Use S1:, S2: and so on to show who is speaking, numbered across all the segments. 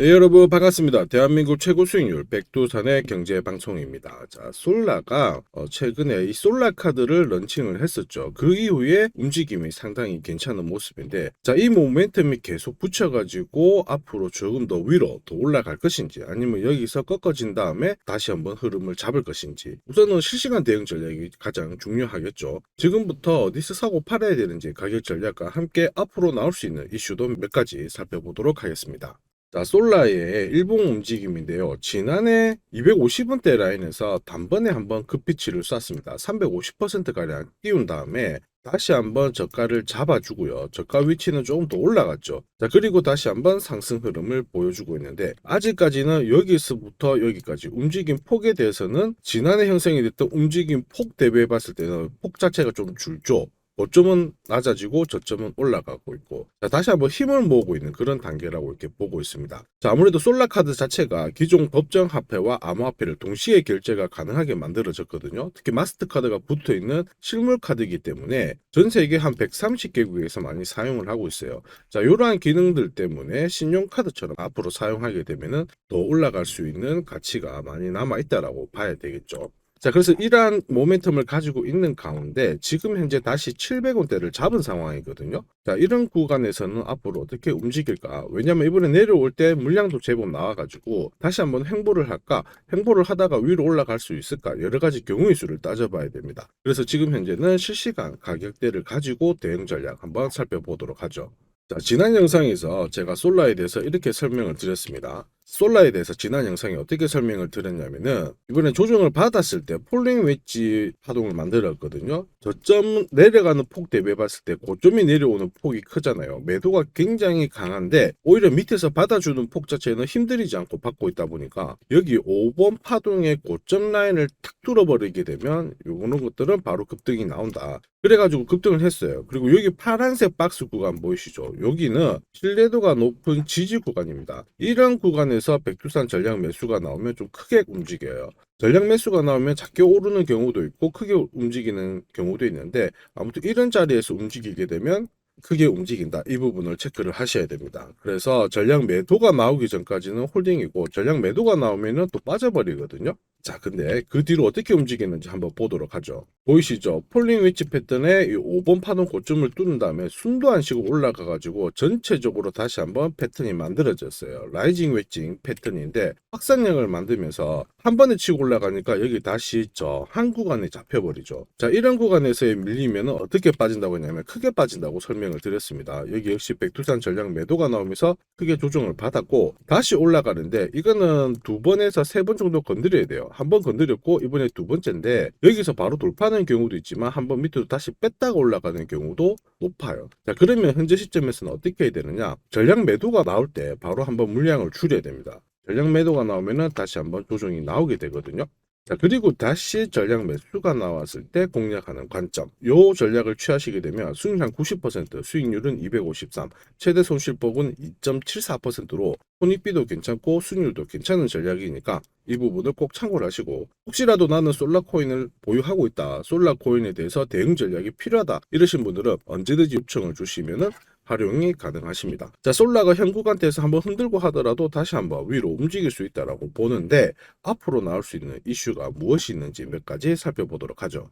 S1: 네, 여러분 반갑습니다. 대한민국 최고 수익률 백두산의 경제 방송입니다. 자, 솔라가 어, 최근에 이 솔라 카드를 런칭을 했었죠. 그 이후에 움직임이 상당히 괜찮은 모습인데, 자, 이 모멘텀이 계속 붙여가지고 앞으로 조금 더 위로 더 올라갈 것인지, 아니면 여기서 꺾어진 다음에 다시 한번 흐름을 잡을 것인지, 우선은 실시간 대응 전략이 가장 중요하겠죠. 지금부터 어디서 사고 팔아야 되는지 가격 전략과 함께 앞으로 나올 수 있는 이슈도 몇 가지 살펴보도록 하겠습니다. 자, 솔라의 일봉 움직임인데요. 지난해 250원대 라인에서 단번에 한번 급비치를 쐈습니다. 350%가량 띄운 다음에 다시 한번 저가를 잡아주고요. 저가 위치는 조금 더 올라갔죠. 자, 그리고 다시 한번 상승 흐름을 보여주고 있는데, 아직까지는 여기서부터 여기까지 움직임 폭에 대해서는 지난해 형성이 됐던 움직임 폭 대비해 봤을 때는 폭 자체가 좀 줄죠. 고점은 낮아지고 저점은 올라가고 있고 자, 다시 한번 힘을 모으고 있는 그런 단계라고 이렇게 보고 있습니다. 자, 아무래도 솔라카드 자체가 기존 법정 화폐와 암호화폐를 동시에 결제가 가능하게 만들어졌거든요. 특히 마스터카드가 붙어 있는 실물 카드이기 때문에 전 세계 한 130개국에서 많이 사용을 하고 있어요. 자, 이러한 기능들 때문에 신용카드처럼 앞으로 사용하게 되면은 더 올라갈 수 있는 가치가 많이 남아 있다라고 봐야 되겠죠. 자, 그래서 이러한 모멘텀을 가지고 있는 가운데 지금 현재 다시 700원대를 잡은 상황이거든요. 자, 이런 구간에서는 앞으로 어떻게 움직일까? 왜냐면 이번에 내려올 때 물량도 제법 나와가지고 다시 한번 횡보를 할까? 횡보를 하다가 위로 올라갈 수 있을까? 여러 가지 경우의 수를 따져봐야 됩니다. 그래서 지금 현재는 실시간 가격대를 가지고 대응 전략 한번 살펴보도록 하죠. 자, 지난 영상에서 제가 솔라에 대해서 이렇게 설명을 드렸습니다. 솔라에 대해서 지난 영상에 어떻게 설명을 드렸냐면은 이번에 조정을 받았을 때 폴링 웨지 파동을 만들었거든요. 저점 내려가는 폭 대비해 봤을 때 고점이 내려오는 폭이 크잖아요. 매도가 굉장히 강한데 오히려 밑에서 받아주는 폭 자체는 힘들이지 않고 받고 있다 보니까 여기 5번 파동의 고점 라인을 탁 뚫어버리게 되면 요런 것들은 바로 급등이 나온다. 그래가지고 급등을 했어요. 그리고 여기 파란색 박스 구간 보이시죠? 여기는 신뢰도가 높은 지지 구간입니다. 이런 구간에서 백두산 전략 매수가 나오면 좀 크게 움직여요. 전략 매수가 나오면 작게 오르는 경우도 있고 크게 움직이는 경우도 있는데 아무튼 이런 자리에서 움직이게 되면 크게 움직인다. 이 부분을 체크를 하셔야 됩니다. 그래서 전략 매도가 나오기 전까지는 홀딩이고 전략 매도가 나오면은 또 빠져버리거든요. 자, 근데 그 뒤로 어떻게 움직이는지 한번 보도록 하죠. 보이시죠? 폴링 위치 패턴에 이 5번 파동 고점을 뚫은 다음에 안 쉬고 올라가가지고 전체적으로 다시 한번 패턴이 만들어졌어요. 라이징 웨징 패턴인데 확산력을 만들면서 한 번에 치고 올라가니까 여기 다시 저 한 구간에 잡혀버리죠. 자, 이런 구간에서의 밀리면 어떻게 빠진다고 했냐면 크게 빠진다고 설명을 드렸습니다. 여기 역시 백두산 전략 매도가 나오면서 크게 조정을 받았고 다시 올라가는데 이거는 두 번에서 세 번 정도 건드려야 돼요. 한 번 건드렸고 이번에 두 번째인데 여기서 바로 돌파하는 경우도 있지만 한 번 밑으로 다시 뺐다가 올라가는 경우도 높아요. 자 그러면 현재 시점에서는 어떻게 해야 되느냐? 전략 매도가 나올 때 바로 한번 물량을 줄여야 됩니다. 전략 매도가 나오면은 다시 한번 조정이 나오게 되거든요. 자, 그리고 다시 전략 매수가 나왔을 때 공략하는 관점. 요 전략을 취하시게 되면 수익률 한 90%, 수익률은 253, 최대 손실폭은 2.74%로 손익비도 괜찮고 수익률도 괜찮은 전략이니까 이 부분을 꼭 참고를 하시고 혹시라도 나는 솔라 코인을 보유하고 있다. 솔라 코인에 대해서 대응 전략이 필요하다. 이러신 분들은 언제든지 요청을 주시면은 활용이 가능하십니다. 자, 솔라가 현 구간대에서 한번 흔들고 하더라도 다시 한번 위로 움직일 수 있다라고 보는데 앞으로 나올 수 있는 이슈가 무엇이 있는지 몇 가지 살펴보도록 하죠.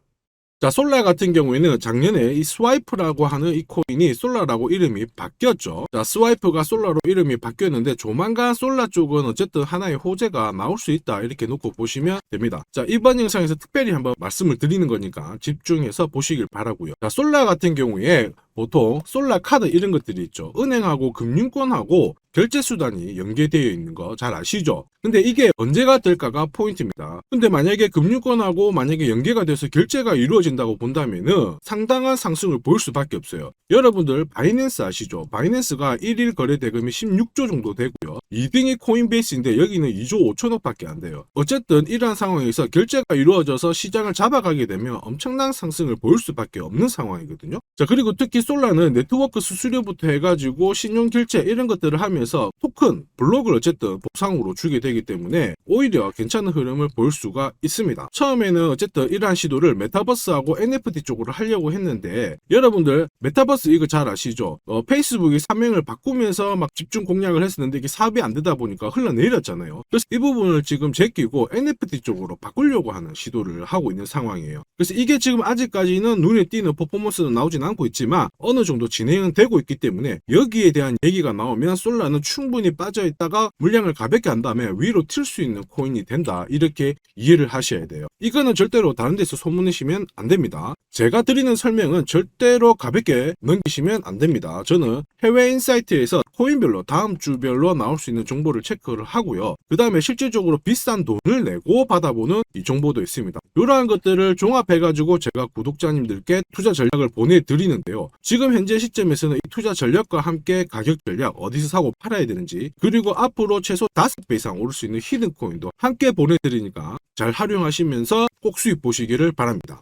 S1: 자, 솔라 같은 경우에는 작년에 이 스와이프라고 하는 이 코인이 솔라라고 이름이 바뀌었죠. 자, 스와이프가 솔라로 이름이 바뀌었는데 조만간 솔라 쪽은 어쨌든 하나의 호재가 나올 수 있다. 이렇게 놓고 보시면 됩니다. 자, 이번 영상에서 특별히 한번 말씀을 드리는 거니까 집중해서 보시길 바라고요. 자, 솔라 같은 경우에 보통 솔라 카드 이런 것들이 있죠. 은행하고 금융권하고 결제 수단이 연계되어 있는 거 잘 아시죠? 근데 이게 언제가 될까가 포인트입니다. 근데 만약에 금융권하고 만약에 연계가 돼서 결제가 이루어진다고 본다면은 상당한 상승을 보일 수밖에 없어요. 여러분들 바이낸스 아시죠? 바이낸스가 1일 거래 대금이 16조 정도 되고요. 2등이 코인베이스인데 여기는 2조 5천억밖에 안 돼요. 어쨌든 이러한 상황에서 결제가 이루어져서 시장을 잡아가게 되면 엄청난 상승을 보일 수밖에 없는 상황이거든요. 자 그리고 특히 솔라는 네트워크 수수료부터 해가지고 신용 결제 이런 것들을 하면서 토큰, 블록을 어쨌든 보상으로 주게 되기 때문에 오히려 괜찮은 흐름을 보일 수가 있습니다. 처음에는 어쨌든 이러한 시도를 메타버스하고 NFT 쪽으로 하려고 했는데 여러분들 메타버스 이거 잘 아시죠? 어, 페이스북이 사명을 바꾸면서 막 집중 공략을 했었는데 이게 사업이 안 되다 보니까 흘러내렸잖아요. 그래서 이 부분을 지금 제끼고 NFT 쪽으로 바꾸려고 하는 시도를 하고 있는 상황이에요. 그래서 이게 지금 아직까지는 눈에 띄는 퍼포먼스는 나오진 않고 있지만 어느 정도 진행은 되고 있기 때문에 여기에 대한 얘기가 나오면 솔라는 충분히 빠져 있다가 물량을 가볍게 한 다음에 위로 튈 수 있는 코인이 된다. 이렇게 이해를 하셔야 돼요. 이거는 절대로 다른 데서 소문내시면 안 됩니다. 제가 드리는 설명은 절대로 가볍게 넘기시면 안 됩니다. 저는 해외 인사이트에서 코인별로 다음 주별로 나올 수 있는 정보를 체크를 하고요. 그 다음에 실질적으로 비싼 돈을 내고 받아보는 이 정보도 있습니다. 이러한 것들을 종합해가지고 제가 구독자님들께 투자 전략을 보내드리는데요. 지금 현재 시점에서는 이 투자 전략과 함께 가격 전략 어디서 사고 팔아야 되는지 그리고 앞으로 최소 5배 이상 오를 수 있는 히든 코인도 함께 보내드리니까 잘 활용하시면서 꼭 수익 보시기를 바랍니다.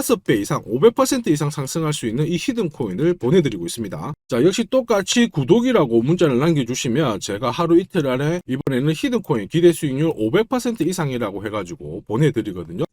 S1: 5배 이상, 500% 이상 상승할 수 있는 이 히든 코인을 보내드리고 있습니다. 자, 역시 똑같이 구독이라고 문자를 남겨주시면 제가 하루 이틀 안에 이번에는 히든 코인 기대 수익률 500% 이상이라고 해가지고 보내드리거든요.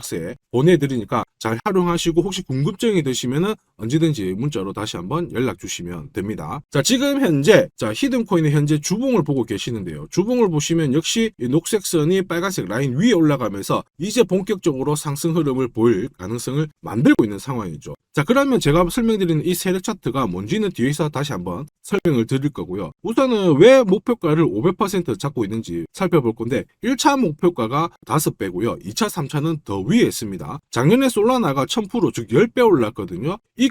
S1: 서에 보내드리니까 잘 활용하시고 혹시 궁금증이 드시면은 언제든지 문자로 다시 한번 연락 주시면 됩니다. 자, 지금 현재 자, 히든 코인의 현재 주봉을 보고 계시는데요. 주봉을 보시면 역시 이 녹색 선이 빨간색 라인 위에 올라가면서 이제 본격적으로 상승 흐름을 보일 가능성을 만들고 있는 상황이죠. 자, 그러면 제가 설명드리는 이 세력 차트가 뭔지는 뒤에서 다시 한번 설명을 드릴 거고요. 우선은 왜 목표가를 500% 잡고 있는지 살펴볼 건데 1차 목표가가 5배고요. 2차, 3차는 더 위에 있습니다. 작년에 솔라나가 1000%, 즉 10배 올랐거든요. 이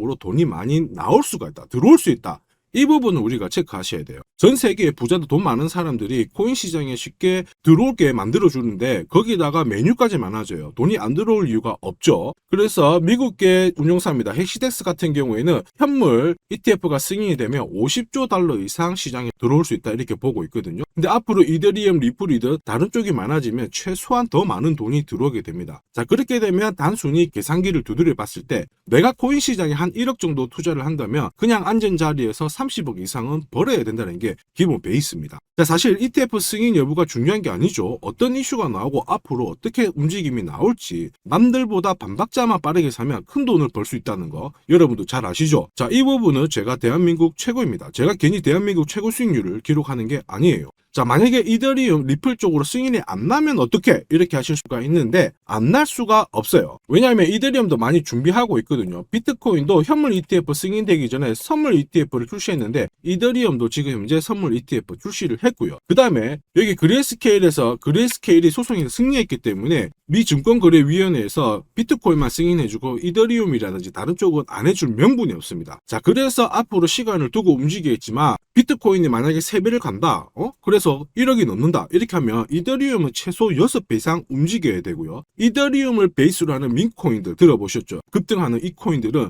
S1: 돈이 많이 나올 수가 있다. 들어올 수 있다. 이 부분은 우리가 체크하셔야 돼요. 전 세계의 부자도 돈 많은 사람들이 코인 시장에 쉽게 들어올게 만들어주는데 거기다가 메뉴까지 많아져요. 돈이 안 들어올 이유가 없죠. 그래서 미국계 운용사입니다. 헥시덱스 같은 경우에는 현물 ETF가 승인이 되면 50조 달러 이상 시장에 들어올 수 있다 이렇게 보고 있거든요. 근데 앞으로 이더리움, 리플이든 다른 쪽이 많아지면 최소한 더 많은 돈이 들어오게 됩니다. 자 그렇게 되면 단순히 계산기를 두드려 봤을 때 내가 코인 시장에 한 1억 정도 투자를 한다면 그냥 앉은 자리에서 30억 이상은 벌어야 된다는 게 기본 베이스입니다. 자, 사실 ETF 승인 여부가 중요한 게 아니죠. 어떤 이슈가 나오고 앞으로 어떻게 움직임이 나올지 남들보다 반박자만 빠르게 사면 큰 돈을 벌 수 있다는 거 여러분도 잘 아시죠? 자, 이 부분은 제가 대한민국 최고입니다. 제가 괜히 대한민국 최고 수익률을 기록하는 게 아니에요. 자, 만약에 이더리움 리플 쪽으로 승인이 안 나면 어떻게? 이렇게 하실 수가 있는데 안 날 수가 없어요. 왜냐하면 이더리움도 많이 준비하고 있거든요. 비트코인도 현물 ETF 승인되기 전에 선물 ETF를 출시했는데 이더리움도 지금 현재 선물 ETF 출시를 했고요. 그 다음에 여기 그레이스케일에서 그레이스케일이 소송에서 승리했기 때문에 미 증권거래위원회에서 비트코인만 승인해주고 이더리움이라든지 다른 쪽은 안 해줄 명분이 없습니다. 자, 그래서 앞으로 시간을 두고 움직이겠지만 비트코인이 만약에 3배를 간다. 어? 그래서 1억이 넘는다. 이렇게 하면 이더리움은 최소 6배 이상 움직여야 되고요. 이더리움을 베이스로 하는 민코인들 들어보셨죠? 급등하는 이 코인들은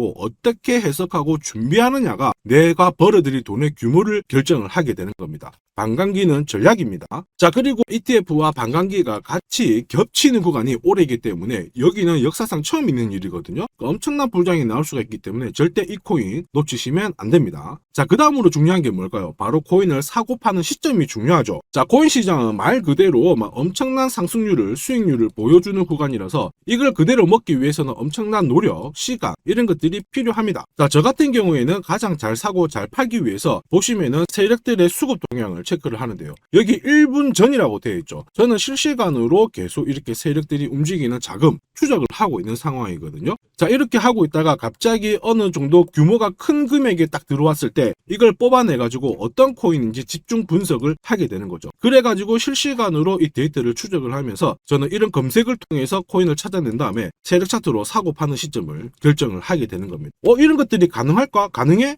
S1: 가지고 어떻게 해석하고 준비하느냐가 내가 벌어들일 돈의 규모를 결정을 하게 되는 겁니다. 반감기는 전략입니다. 자, 그리고 ETF와 반감기가 같이 겹치는 구간이 오래이기 때문에 여기는 역사상 처음 있는 일이거든요. 엄청난 불장이 나올 수가 있기 때문에 절대 이 코인 놓치시면 안 됩니다. 자, 그 다음으로 중요한 게 뭘까요? 바로 코인을 사고 파는 시점이 중요하죠. 자, 코인 시장은 말 그대로 막 엄청난 상승률을, 수익률을 보여주는 구간이라서 이걸 그대로 먹기 위해서는 엄청난 노력, 시간, 이런 것들이 필요합니다. 자, 저 같은 경우에는 가장 잘 사고 잘 팔기 위해서 보시면은 세력들의 수급 동향을 체크를 하는데요. 여기 1분 전이라고 되어 있죠. 저는 실시간으로 계속 이렇게 세력들이 움직이는 자금 추적을 하고 있는 상황이거든요. 자, 이렇게 하고 있다가 갑자기 어느 정도 규모가 큰 금액이 딱 들어왔을 때 이걸 뽑아내가지고 어떤 코인인지 집중 분석을 하게 되는 거죠. 그래가지고 실시간으로 이 데이터를 추적을 하면서 저는 이런 검색을 통해서 코인을 찾아낸 다음에 세력 차트로 사고 파는 시점을 결정을 하게 되는 겁니다. 어, 이런 것들이 가능할까? 가능해?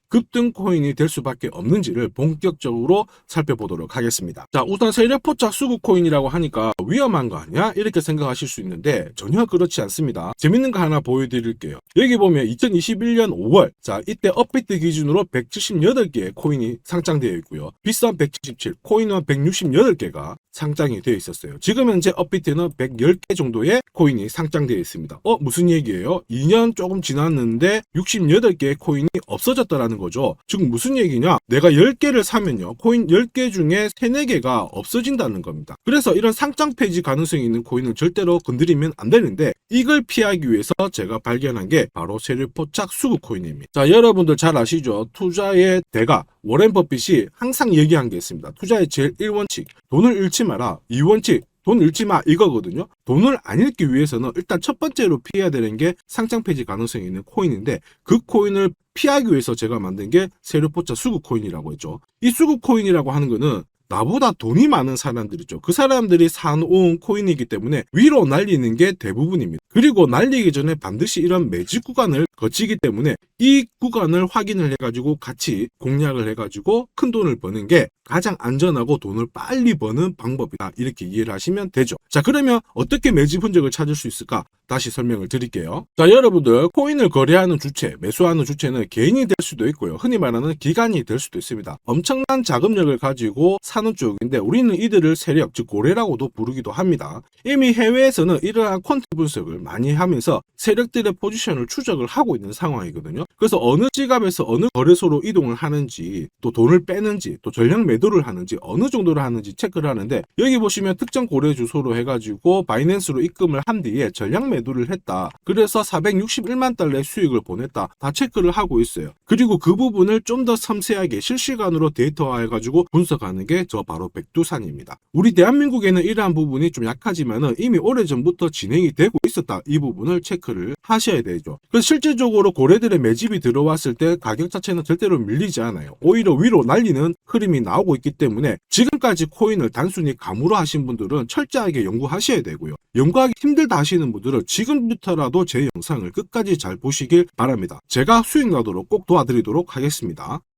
S1: 급등 코인이 될 수밖에 없는지를 본격적으로 살펴보도록 하겠습니다. 자, 우선 세력 포착 수구 코인이라고 하니까 위험한 거 아니야? 이렇게 생각하실 수 있는데 전혀 그렇지 않습니다. 재밌는 거 하나 보여드릴게요. 여기 보면 2021년 5월, 자, 이때 업비트 기준으로 178개의 코인이 상장되어 있고요. 비싼 177, 코인은 168개가 상장이 되어 있었어요. 지금 현재 업비트는 110개 정도의 코인이 상장되어 있습니다. 어, 무슨 얘기예요? 2년 조금 지났는데 68개의 코인이 없어졌다라는 거죠. 지금 무슨 얘기냐? 내가 10개를 사면요. 코인 10개 중에 3, 4개가 없어진다는 겁니다. 그래서 이런 상장 폐지 가능성이 있는 코인은 절대로 건드리면 안 되는데 이걸 피하기 위해서 제가 발견한 게 바로 세력 포착 수급 코인입니다. 자, 여러분들 잘 아시죠? 투자의 대가 워렌 버핏이 항상 얘기한 게 있습니다. 투자의 제일 1원칙, 돈을 잃지 마라. 2원칙, 돈 잃지 마 이거거든요. 돈을 안 잃기 위해서는 일단 첫 번째로 피해야 되는 게 상장 폐지 가능성이 있는 코인인데 그 코인을 피하기 위해서 제가 만든 게 세류포차 수급 코인이라고 했죠. 이 수급 코인이라고 하는 거는 나보다 돈이 많은 사람들이죠. 그 사람들이 사놓은 코인이기 때문에 위로 날리는 게 대부분입니다. 그리고 날리기 전에 반드시 이런 매직 구간을 거치기 때문에 이 구간을 확인을 해가지고 같이 공략을 해가지고 큰 돈을 버는 게 가장 안전하고 돈을 빨리 버는 방법이다. 이렇게 이해를 하시면 되죠. 자, 그러면 어떻게 매집 흔적을 찾을 수 있을까? 다시 설명을 드릴게요. 자, 여러분들 코인을 거래하는 주체, 매수하는 주체는 개인이 될 수도 있고요. 흔히 말하는 기관이 될 수도 있습니다. 엄청난 자금력을 가지고 사는 쪽인데 우리는 이들을 세력, 즉 고래라고도 부르기도 합니다. 이미 해외에서는 이러한 퀀트 분석을 많이 하면서 세력들의 포지션을 추적을 하고 있는 상황이거든요. 그래서 어느 지갑에서 어느 거래소로 이동을 하는지, 또 돈을 빼는지, 또 전량 매도를 하는지, 어느 정도를 하는지 체크를 하는데 여기 보시면 특정 고래 주소로 해가지고 바이낸스로 입금을 한 뒤에 전량 매도를 했다. 그래서 461만 달러의 수익을 보냈다. 다 체크를 하고 있어요. 그리고 그 부분을 좀 더 섬세하게 실시간으로 데이터화해가지고 분석하는 게 저 바로 백두산입니다. 우리 대한민국에는 이러한 부분이 좀 약하지만은 이미 오래전부터 진행이 되고 있었다. 이 부분을 체크를 하셔야 되죠. 실질적으로 고래들의 매집이 들어왔을 때 가격 자체는 절대로 밀리지 않아요. 오히려 위로 날리는 흐름이 나오고 있기 때문에 지금까지 코인을 단순히 감으로 하신 분들은 철저하게 연구하셔야 되고요. 연구하기 힘들다 하시는 분들은 지금부터라도 제 영상을 끝까지 잘 보시길 바랍니다. 제가 수익 나도록 꼭 도와드리도록 하겠습니다.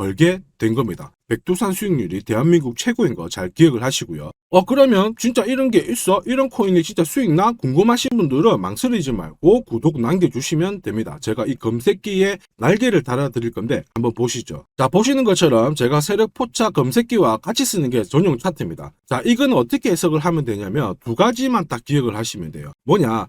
S1: 벌게 된 겁니다. 백두산 수익률이 대한민국 최고인 거 잘 기억을 하시고요. 어 그러면 진짜 이런 게 있어? 이런 코인이 진짜 수익 나? 궁금하신 분들은 망설이지 말고 구독 남겨주시면 됩니다. 제가 이 검색기에 날개를 달아드릴 건데 한번 보시죠. 자 보시는 것처럼 제가 세력 포차 검색기와 같이 쓰는 게 전용 차트입니다. 자 이건 어떻게 해석을 하면 되냐면 두 가지만 딱 기억을 하시면 돼요. 뭐냐?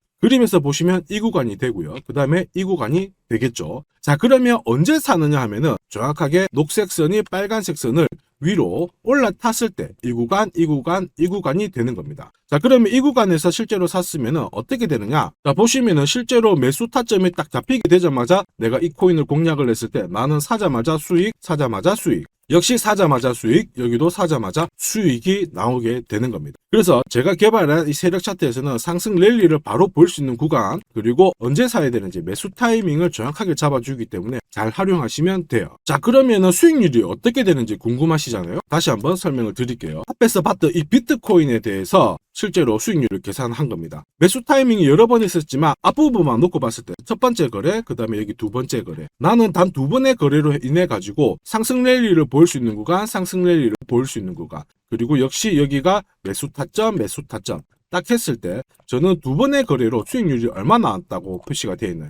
S1: 그림에서 보시면 이 구간이 되고요. 그 다음에 이 구간이 되겠죠. 자, 그러면 언제 사느냐 하면은 정확하게 녹색 선이 빨간색 선을 위로 올라탔을 때 이 구간, 이 구간, 이 구간이 되는 겁니다. 자, 그러면 이 구간에서 실제로 샀으면은 어떻게 되느냐? 자, 보시면은 실제로 매수 타점이 딱 잡히게 되자마자 내가 이 코인을 공략을 했을 때 나는 사자마자 수익, 사자마자 수익. 역시 사자마자 수익, 여기도 사자마자 수익이 나오게 되는 겁니다. 그래서 제가 개발한 이 세력 차트에서는 상승 랠리를 바로 볼 수 있는 구간, 그리고 언제 사야 되는지 매수 타이밍을 정확하게 잡아주기 때문에 잘 활용하시면 돼요. 자, 그러면은 수익률이 어떻게 되는지 궁금하시잖아요? 다시 한번 설명을 드릴게요. 앞에서 봤던 이 비트코인에 대해서 실제로 수익률을 계산한 겁니다. 매수 타이밍이 여러 번 있었지만 앞부분만 놓고 봤을 때 첫 번째 거래, 그 다음에 여기 두 번째 거래. 나는 단 두 번의 거래로 인해 가지고 상승 랠리를 볼수 있는 구간, 상승 랠리를 볼수 있는 구간. 그리고 역시 여기가 매수 타점, 매수 타점. 딱 했을 때 저는 두 번의 거래로 수익률이 얼마 나왔다고 표시가 되어 있나요?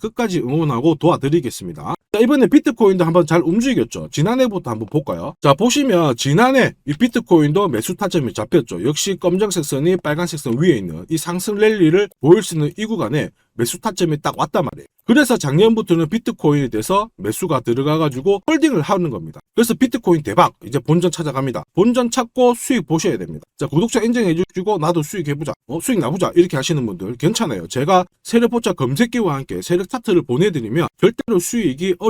S1: 끝까지 응원하고 도와드리겠습니다. 자, 이번에 비트코인도 한번 잘 움직였죠. 지난해부터 한번 볼까요? 자, 보시면 지난해 이 비트코인도 매수 타점이 잡혔죠. 역시 검정색 선이 빨간색 선 위에 있는 이 상승 랠리를 보일 수 있는 이 구간에 매수 타점이 딱 왔단 말이에요. 그래서 작년부터는 비트코인에 대해서 매수가 들어가가지고 홀딩을 하는 겁니다. 그래서 비트코인 대박 이제 본전 찾아갑니다. 본전 찾고 수익 보셔야 됩니다. 자 구독자 인정해 주시고 나도 수익 해보자. 어, 수익 나보자 이렇게 하시는 분들 괜찮아요. 제가 세력 포차 검색기와 함께 세력 차트를 보내드리면 절대로 수익이 어려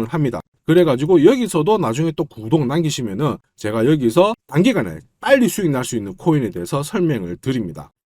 S1: 을 합니다. 그래가지고 여기서도 나중에 또 구독 남기시면은 제가 여기서 단기간에 빨리 수익 날 수 있는 코인에 대해서 설명을 드립니다.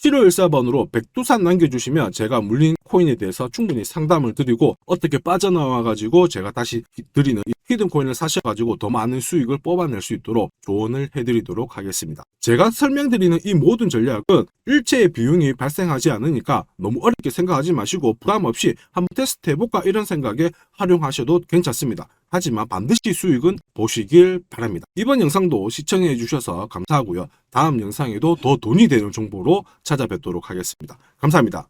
S1: 7514번으로 백두산 남겨주시면 제가 물린
S2: 코인에 대해서 충분히 상담을 드리고 어떻게 빠져나와 가지고 제가 다시 드리는 이 히든 코인을 사셔 가지고 더 많은 수익을 뽑아낼 수 있도록 조언을 해드리도록 하겠습니다. 제가 설명드리는 이 모든 전략은 일체의 비용이 발생하지 않으니까 너무 어렵게 생각하지 마시고 부담 없이 한번 테스트 해볼까 이런 생각에 활용하셔도 괜찮습니다. 하지만 반드시 수익은 보시길 바랍니다. 이번 영상도 시청해 주셔서 감사하고요. 다음 영상에도 더 돈이 되는 정보로 찾아뵙도록 하겠습니다. 감사합니다.